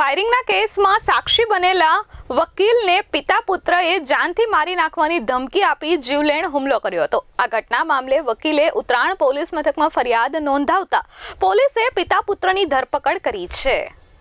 ફાયરિંગના કેસમાં સાક્ષી બનેલા વકીલને પિતા પુત્રએ જાનથી મારી નાખવાની ધમકી આપી જીવલેણ હુમલો કર્યો હતો. આ ઘટના મામલે વકીલે ઉત્તરાયણ પોલીસ મથકમાં ફરિયાદ નોંધાવતા પોલીસે પિતા પુત્રની ધરપકડ કરી છે.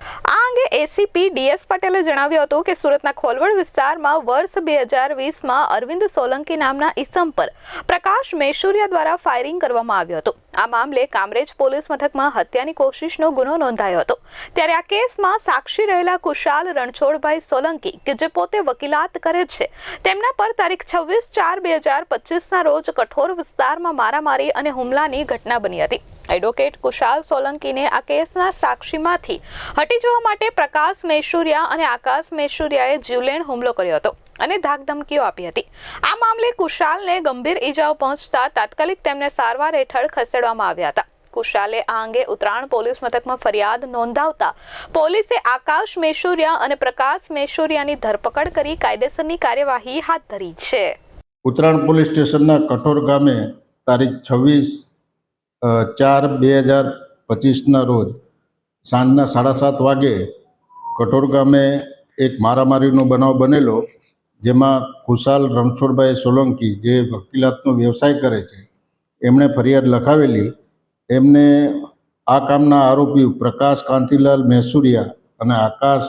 આ અંગે એસીપી ડીએસ પટેલે જણાવ્યું હતું કે સુરતના ખોલવડ વિસ્તારમાં વર્ષ બે હજાર વીસમાં અરવિંદ સોલંકી નામના ઈસમ પર પ્રકાશ મેશુરિયા દ્વારા ફાયરિંગ કરવામાં આવ્યું હતું. આ મામલે કામરેજ પોલીસ મથકમાં હત્યાની કોશિશનો ગુનો નોંધાયો હતો. ત્યારે આ કેસમાં સાક્ષી રહેલા કુશાલ રણછોડભાઈ સોલંકી, કે જે પોતે વકીલાત કરે છે, તેમના પર તારીખ છવ્વીસ ચાર બે હજાર પચીસના રોજ કઠોર વિસ્તારમાં મારામારી અને હુમલાની ઘટના બની હતી. એડવોકેટ કુશાલ સોલંકીને આ કેસના સાક્ષીમાંથી હટી જવા માટે પ્રકાશ મેશુરિયા અને આકાશ મેશુરિયાએ જીવલેણ હુમલો કર્યો હતો અને ધાકધમકીઓ આપી હતી. આ મામલે કુશાલને ગંભીર ઈજાઓ પહોંચતા તાત્કાલિક તેમને સારવાર હેઠળ ખસેડવામાં આવ્યા હતા. કુશાલે આ અંગે ઉત્તરાયણ પોલીસ મથકમાં ફરિયાદ નોંધાવતા પોલીસે આકાશ મેશુરિયા અને પ્રકાશ મેશુરિયાની ધરપકડ કરી કાયદેસરની કાર્યવાહી હાથ ધરી છે. ઉત્તરાયણ પોલીસ સ્ટેશનના કઠોર ગામે તારીખ છવ્વીસ ચાર બે હજાર પચીસના રોજ સાંજના સાડા સાત વાગે કઠોર ગામે એક મારામારીનો બનાવ બનેલો, જેમાં ખુશાલ રણછોડભાઈ સોલંકી જે વકીલાતનો વ્યવસાય કરે છે, એમણે ફરિયાદ લખાવેલી. એમને આ કામના આરોપી પ્રકાશ કાંતિલાલ મેસુરિયા અને આકાશ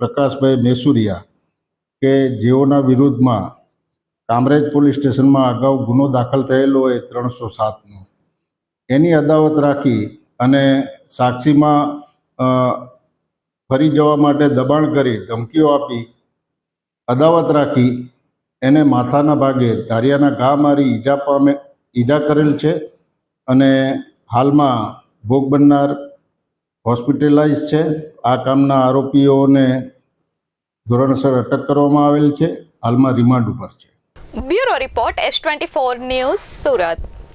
પ્રકાશભાઈ મેસુરિયા કે જેઓના વિરુદ્ધમાં કામરેજ પોલીસ સ્ટેશનમાં અગાઉ ગુનો દાખલ થયેલો હોય ત્રણસો સાતનો. એની અદાવત રાખી અને સાક્ષીમાં ફરી જવા માટે દબાણ કરી ધમકીઓ આપી, અદાવત રાખી, એને માથાના ભાગે ધારિયાના ઘા મારી ઈજા પામે, ઈજા કરેલ છે અને હાલમાં ભોગ બનનાર હોસ્પિટલાઇઝ છે. આ કામના આરોપીઓને ધોરણસર અટક કરવામાં આવેલ છે. હાલમાં રિમાન્ડ ઉપર છે. Bureau report S twenty four news Surat.